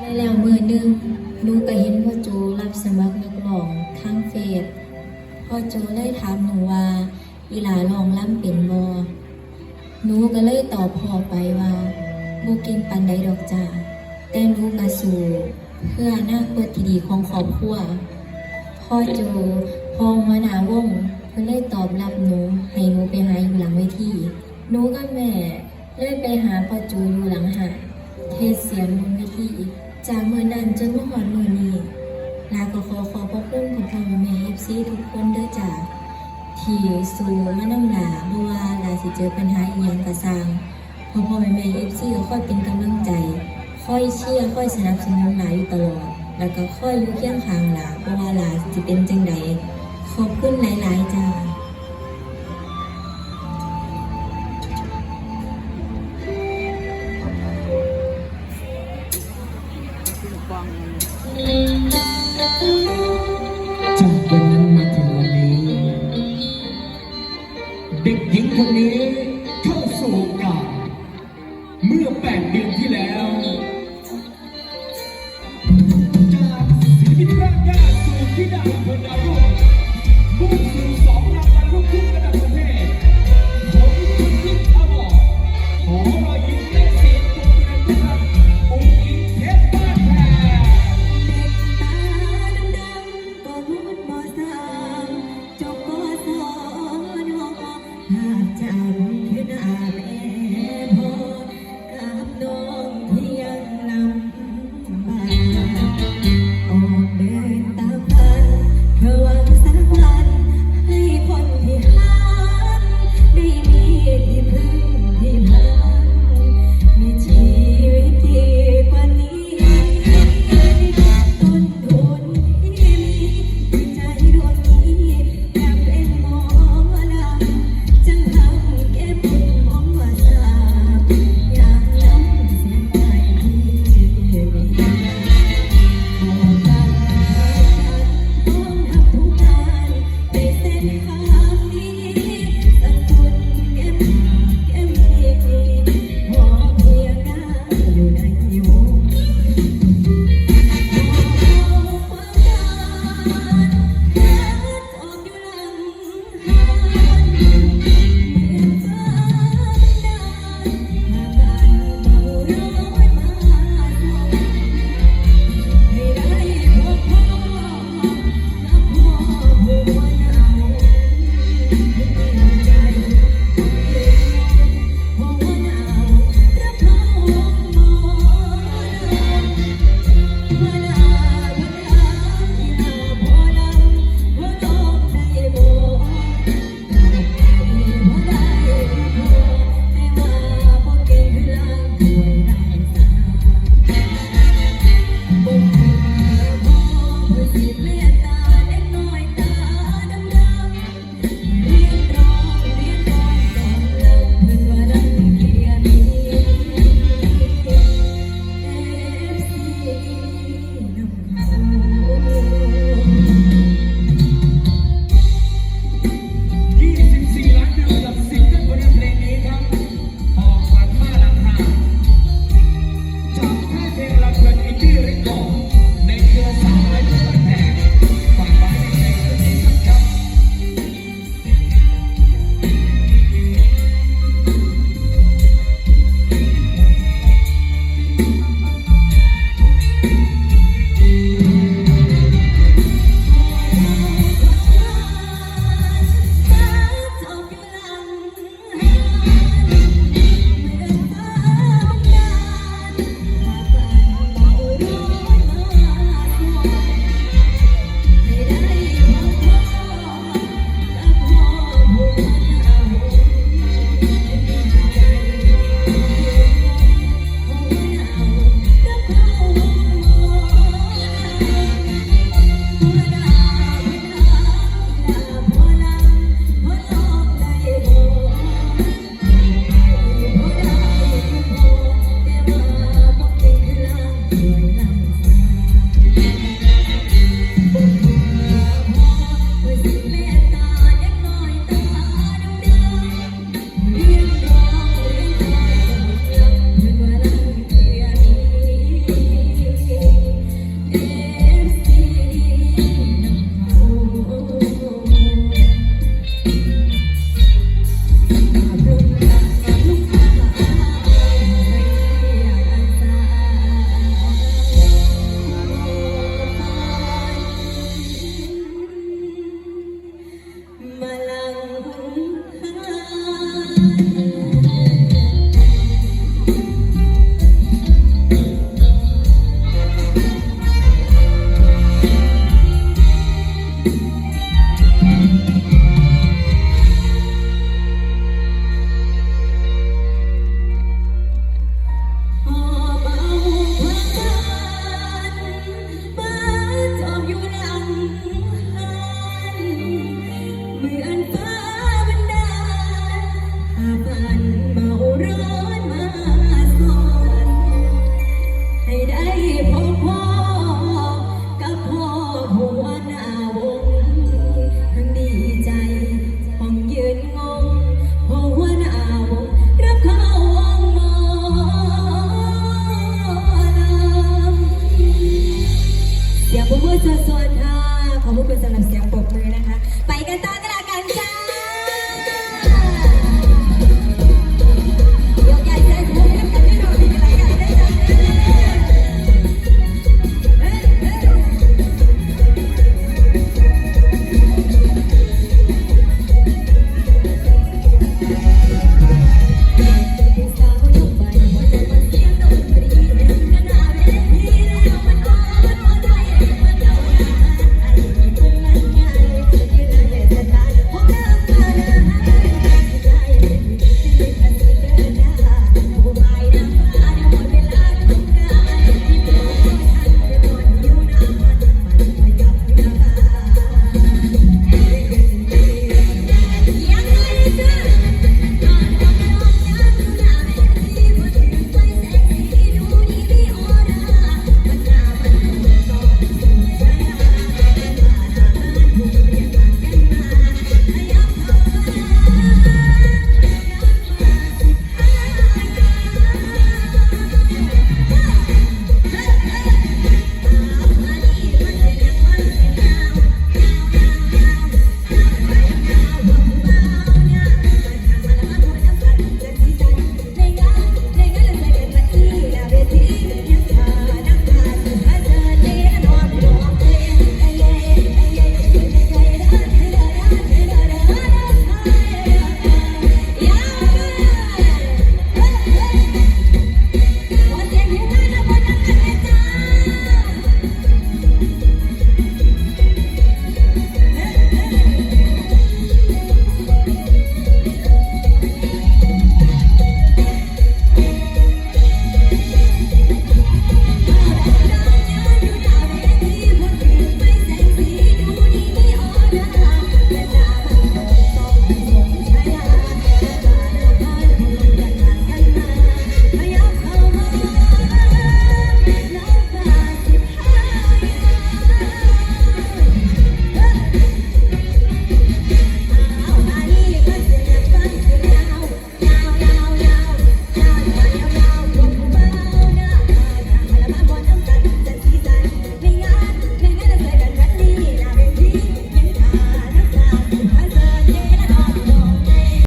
และแล้วมือหนึ่งนูก็เห็นพ่อโจรับสมัครนักร้องทางเฟซพ่อโจเลยถามหนูว่าอีหลาลองล่ำเป็นบ่หนูก็เลยตอบพ่อไปว่าบ่เก่งปานใดดอกจ้าแต่หนูก็สู้เพื่ออนาคตที่ดีของครอบครัวพ่อโจพ่อหัวหน้าวงเพิ่นเลยตอบรับหนูให้หนูไปหาอยู่หลังเวทีหนูกับแม่เลยไปหาพ่อโจอยู่หลังหาเทศเสียงบนเวที จากเมื่อนั้นจนเมื่อหอนมือนี้ลาก็ขอขอบพระคุณของพ่อแม่เอฟซีทุกคนด้อจ้าที่สู้มานำหลาเพราะว่าลาสิเจอปัญหาอีหยังกระซังพ่อพ่อแม่แม่เอฟซีก็ค่อยเป็นกำลังใจ ค่อยเชียร์คอยสนับสนุนหลาอยู่ตลอด แล้วก็ค่อยอยู่เคียงข้างหลาเพราะว่าลาสิเป็นจังใดขอบคุณหลาย ๆ จ้า เด็กหญิงคนนี้เข้าสู่วงการเมื่อแปดเดือนที่แล้ว